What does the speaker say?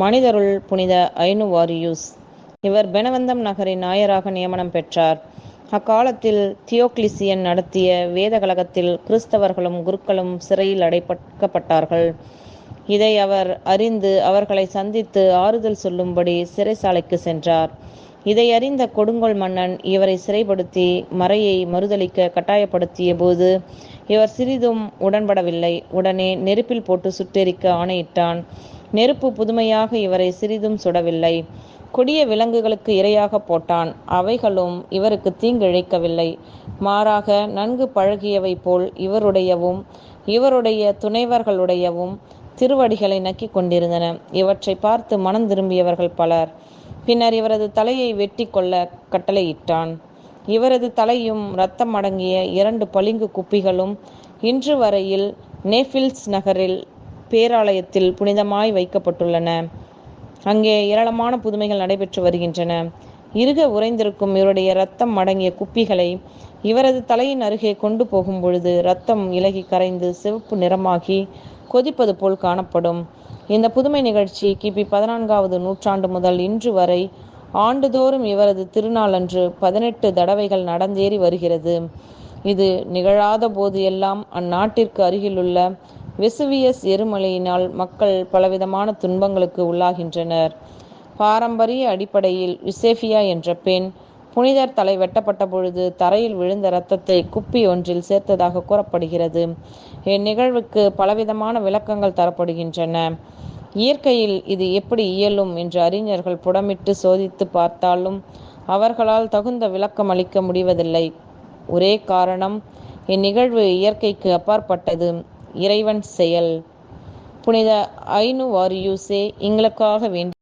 மனிதருள் புனித ஐனுவாரியூஸ். இவர் பெனவந்தம் நகரின் நாயராக நியமனம் பெற்றார். அக்காலத்தில் தியோக்லிசியன் நடத்திய வேத கழகத்தில் கிறிஸ்தவர்களும் குருக்களும் சிறையில் அடைக்கப்பட்டார்கள் இதை அவர் அறிந்து அவர்களை சந்தித்து ஆறுதல் சொல்லும்படி சிறைசாலைக்கு சென்றார். இதை அறிந்த கொடுங்கோல் மன்னன் இவரை சிறைப்படுத்தி மறையை மறுதளிக்க கட்டாயப்படுத்திய போது இவர் சிறிதும் உடன்படவில்லை. உடனே நெருப்பில் போட்டு சுட்டெரிக்க ஆணையிட்டான். நெருப்பு புதுமையாக இவரை சிறிதும் சுடவில்லை. கொடிய விலங்குகளுக்கு இரையாக போட்டான். அவைகளும் இவருக்கு தீங்கிழைக்கவில்லை. மாறாக நன்கு பழகியவை போல் இவருடையவும் இவருடைய துணைவர்களுடையவும் திருவடிகளை நக்கி கொண்டிருந்தன. இவற்றை பார்த்து மனம் திரும்பியவர்கள் பலர். பின்னர் இவரது தலையை வெட்டி கொள்ள கட்டளையிட்டான். இவரது தலையும் இரத்தம் அடங்கிய இரண்டு பளிங்கு குப்பிகளும் இன்று வரையில் நேஃபில்ஸ் நகரில் பேராலயத்தில் புனிதமாய் வைக்கப்பட்டுள்ளன. அங்கே ஏராளமான புதுமைகள் நடைபெற்று வருகின்றன. இருக உறைந்திருக்கும் இவருடைய இரத்தம் அடங்கிய குப்பிகளை இவரது தலையின் அருகே கொண்டு போகும் பொழுது இரத்தம் இலகி கரைந்து சிவப்பு நிறமாகி கொதிப்பது போல் காணப்படும். இந்த புதுமை நிகழ்ச்சி கிபி பதினான்காவது நூற்றாண்டு முதல் இன்று வரை ஆண்டுதோறும் இவரது திருநாளன்று பதினெட்டு தடவைகள் நடந்தேறி வருகிறது. இது நிகழாத போது எல்லாம் அந்நாட்டிற்கு அருகிலுள்ள வெசுவியஸ் எருமலையினால் மக்கள் பலவிதமான துன்பங்களுக்கு உள்ளாகின்றனர். பாரம்பரிய அடிப்படையில் யுசேஃபியா என்ற பெண் புனிதர் தலை வெட்டப்பட்ட பொழுது தரையில் விழுந்த இரத்தத்தை குப்பி ஒன்றில் சேர்த்ததாக கூறப்படுகிறது. இந்நிகழ்வுக்கு பலவிதமான விளக்கங்கள் தரப்படுகின்றன. இயற்கையில் இது எப்படி இயலும் என்று அறிஞர்கள் புடமிட்டு சோதித்து பார்த்தாலும் அவர்களால் தகுந்த விளக்கம் அளிக்க முடிவதில்லை. ஒரே காரணம் இந்நிகழ்வு இயற்கைக்கு அப்பாற்பட்டது. இறைவன் செயல். புனித ஐனு வாரியூசே எங்களுக்காக வேண்டி